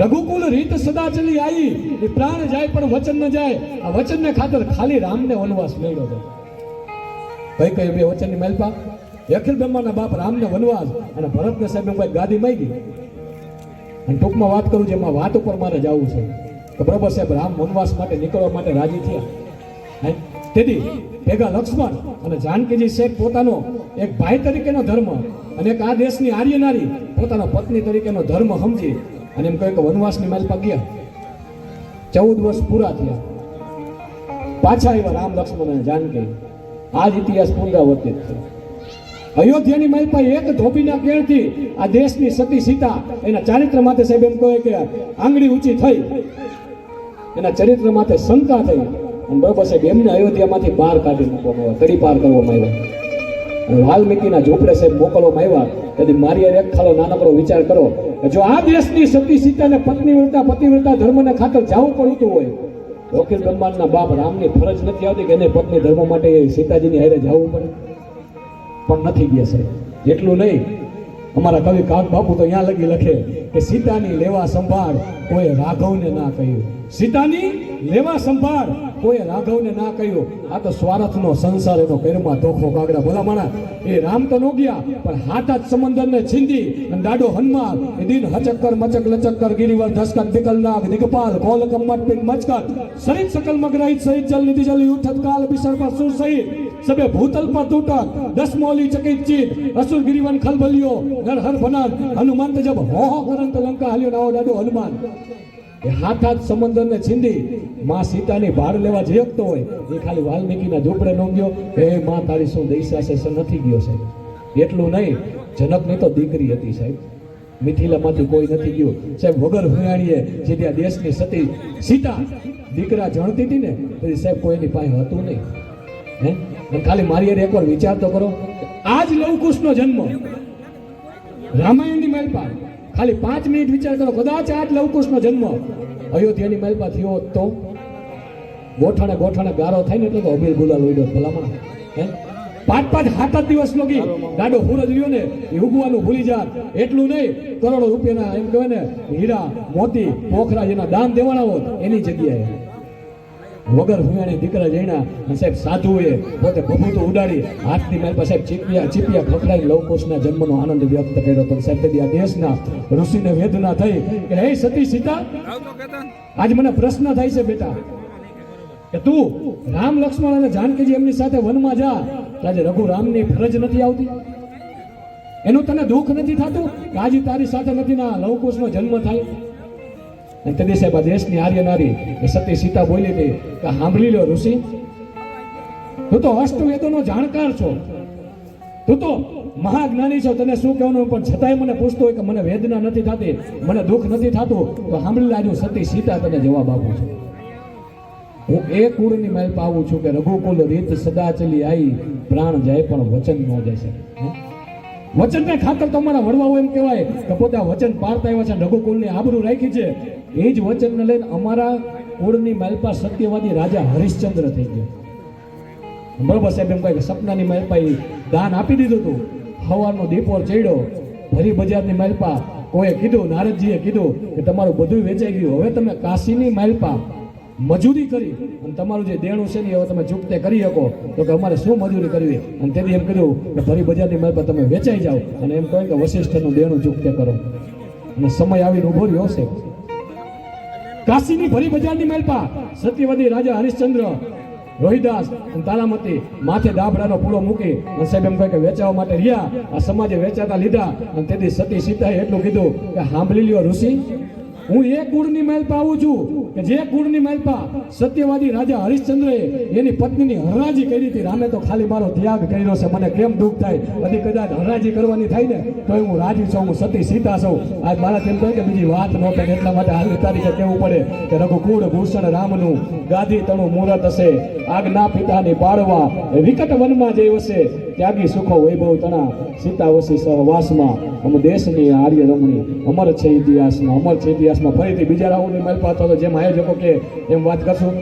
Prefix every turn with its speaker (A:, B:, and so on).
A: રઘુકુલ રીત સદા ચલી આવી એ પ્રાણ જાય પણ વચન ન જાય. આ વચન ને ખાતર ખાલી રામને વનવાસ મળ્યો હતો. કઈ કઈ બે વચનની મેલપા? અખિલ બ્રહ્માના બાપ રામને વનવાસ અને ભરતને સાહેબ કોઈ ગાદી માંગી અને ટૂંકમાં વાત કરું જેમાં વાત ઉપર મારે જવું છે. તો બરોબર સાહેબ રામ વનવાસ માટે નીકળવા માટે રાજી થયા. તેથી ભેગા લક્ષ્મણ અને જાનકીજી શેખ પોતાનો એક ભાઈ તરીકેનો ધર્મ અને એક આ દેશની આર્ય નારી પોતાનો પત્ની તરીકેનો ધર્મ સમજી અને એમ કહ્યું કે વનવાસની માલપા ગયા. ચૌદ વર્ષ પૂરા થયા. પાછા આવ્યા રામ લક્ષ્મણ અને જાનકી આ જ ઇતિહાસ પુનરાવર્તિત થયો અયોધ્યાની માલપા એક ધોબીના કેળથી આ દેશની સતી સીતા એના ચારિત્ર માટે સાહેબ એમ કહે કે આંગળી ઊંચી થઈ. એના ચરિત્ર માટે શંકા થઈ. અને બરોબર સાહેબ એમને અયોધ્યામાંથી બહાર કાઢી મૂકવામાં આવ્યા, તડી પાર કરવામાં આવ્યા. વાલ્મીકીના ઝૂંપડે સાહેબ મોકલવામાં આવ્યા. તેથી મારી એક ખાલો નાનકડો વિચાર કરો જો આ દેશની સતી સીતાને પત્ની વ્રતા પતિવ્રતા ધર્મને ખાતર જવું પડતું હોય, વકીલ બ્રહ્માંડના બાપ રામની ફરજ નથી આવતી કે એને પત્ની ધર્મ માટે સીતાજીની હારે જવું પડે. પણ નથી ગયા સાહેબ. એટલું નહીં, અમારા કવિ કાક બાપુ તો અહીંયા લગી લખે કે સીતાની લેવા સંભાળ કોઈ રાઘવને ના કહ્યું. સીતાની લેવા સંભાળ કોઈ રાઘવને ના કહ્યું, આ તો સ્વાર્થનો સંસાર, એનો કર્મમાં ધોખો કાગડા ભલા માણા એ રામ તો નો ગયા, પણ હાથ જ સમંદરને છીંદી અને દાડો હનુમાન, એ દિન હચક્કર મચક લચક્કર ગિરિવર ધસકર વિકલનાગ દિગપાલ કોલ કમ્મટ પિંગ મચકત. સરિત સકલ મગરાઈ સહિત જલ નિધિ જલ યુઠત કાલ બિસર પર સુર સહિત. સબે ભૂતલ પર તૂટક, દસ મોલી ચકિત ચીત. અસુર ગિરિવન ખલબલિયો નર હર બનાર હનુમંત જબ હો હો કરંત લંકા હલ્યો, નાવો દાડો હનુમાન. એ હાથ હાથ સમંદરને છીંદી માં સીતાની ભાર લેવા જયકતો હોય, એ ખાલી વાલ્મીકીના ઝૂંપડે નો ગયો, હે માં, તારી શું દૈસા નથી ગયો સાહેબ? એટલું નહીં, જનકની તો દીકરી હતી સાહેબ. મિથિલામાંથી કોઈ નથી ગયું. સાહેબ, વગર હુયાણીએ જે ત્યાં દેશની સતી સીતા દીકરા જણતી હતી ને તેથી સાહેબ કોઈની પાસે હતું નહીં. હે? અને ખાલી મારી હારે એકવાર વિચાર તો કરો. આજ લવકુશનો જન્મ રામાયણની મહેલપા ખાલી પાંચ મિનિટ વિચાર કરો, કદાચ આ જ લવકુશનો જન્મ અયોધ્યાની મહેલમાં થયો તો. ગોઠાણે ગોઠાણે ગારો થાય ને એટલે તો અમીર ગુલાલ ઉડ્યો ભલામણ. પાંચ પાંચ સાત આઠ દિવસ લોગી દાડો સૂરજ રહ્યો ને, એ ઉગવાનું ભૂલી જાત. એટલું નહીં, કરોડો રૂપિયાના એમ કહેવાય ને, હીરા, મોતી, પોખરા જેના દાન દેવાના હોત, એની જગ્યાએ. વગર હુયાણી દીકરા જઈના અને સાહેબ, સાધુએ પોતે ભભૂતો ઉડાડી, હાથની પાસે સાહેબ ચીપિયા ચીપિયા ખખડાઈ લવકોશના જન્મનો આનંદ વ્યક્ત કર્યો હતો. સાહેબ, તેથી આ દેશના ઋષિને વેદના થઈ કે, હે સતી સીતા, આજ મને પ્રશ્ન થાય છે બેટા, કે તું રામ લક્ષ્મણ અને જાનકીજી એમની સાથે વનમાં જા આજે રઘુરામની ફરજ નથી આવતી. એનું તને દુઃખ નથી થતું? કે આજે તારી સાથે નથી ના લવકુશનો જન્મ થાય? અને તે દિવસે આ દેશની આર્ય નારી એ સતી સીતા બોલી હતી કે સાંભળી લો ઋષિ. તું તો અષ્ટવેદોનો જાણકાર છો. તું તો મહાજ્ઞાની છો. તને શું કહેવાનું? પણ છતાંય મને પૂછતો હોય કે મને વેદના નથી થતી, મને દુઃખ નથી થતું, તો સાંભળી લાજો સતી સીતા તને જવાબ આપું છું. હું એ કુળની માલ પાવું છું કે રઘુકુલ રીત સદા ચલી આવી પ્રાણ જાય પણ વચન ન જાય હે? વચનને ખાતર તમારા વડવાઓ એમ કહેવાય કે પોતે વચન પારતા આવ્યા છે રઘુકુલની આબરૂ રાખી છે. એ જ વચનને લઈને અમારા કુળની માલપા સત્યવાદી રાજા હરિશ્ચંદ્ર થઈ ગયો. બરોબર સાહેબ, એમ કહે કે સપનાની માલપા દાન આપી દીધું હતું. હવાનો દીપોર ચડ્યો. ભરી બજારની માલપા કોઈએ કીધું, નારદજીએ કીધું કે તમારું બધું વેચાઈ ગયું. હવે તમે કાશીની માલપા મજૂરી કરી અને તમારું જે દેણું છે ને એ તમે ચૂકતે કરી શકો. તો કે અમારે શું મજૂરી કરવી? અને તેથી એમ કીધું કે ફરી બજારની માલપા તમે વેચાઈ જાઓ. અને એમ કહે કે વશિષ્ઠનું દેણું ચૂકતે કરો. અને સમય આવીને ઊભો રહ્યો છે કાશીની ભરી બજારની માલપા સત્યવતી રાજા હરિશ્ચંદ્ર, રોહિદાસ અને તારામતી માથે દાબડાનો પૂળો મૂકી અને સાહેબ એમ કહે કે વેચાવા માટે રહ્યા. આ સમાજે વેચાતા લીધા. અને તેથી સતી સીતાએ એટલું કીધું કે સાંભળી લ્યો ઋષિ. હું એ કુળની માલપા આવું છું કે જે કુળની માલપા સત્યવાદી રાજા હરિશ્ચંદ્રએ એની પત્નીની હરાજી કરી હતી. રામે તો ખાલી મારો ત્યાગ કર્યો છે. મને કેમ દુઃખ થાય? બધી કદાચ હરાજી કરવાની થાય ને તો હું રાજી છું. હું સતી સીતા છું. આજ મારા તેમ કહે કે બીજી વાત ન થાય એટલા માટે હાલની તારીખે કહેવું પડે કે રઘુકુળ ભૂષણ રામનું ગાદી તણું મુહૂર્ત હશે. આજ્ઞા પિતાની પાડવા વિકટ વનમાં જે વસે. ત્યાગી સુખો વૈભવ તણા સીતા વસી સહવાસમાં અમ દેશની આર્ય રમણી, અમર છે ઇતિહાસમાં, અમર છે ઇતિહાસમાં ફરીથી બીજા રાઉન્ડની મહેલ પાછો જેમ આયોજકો કે, એમ વાત કરશું.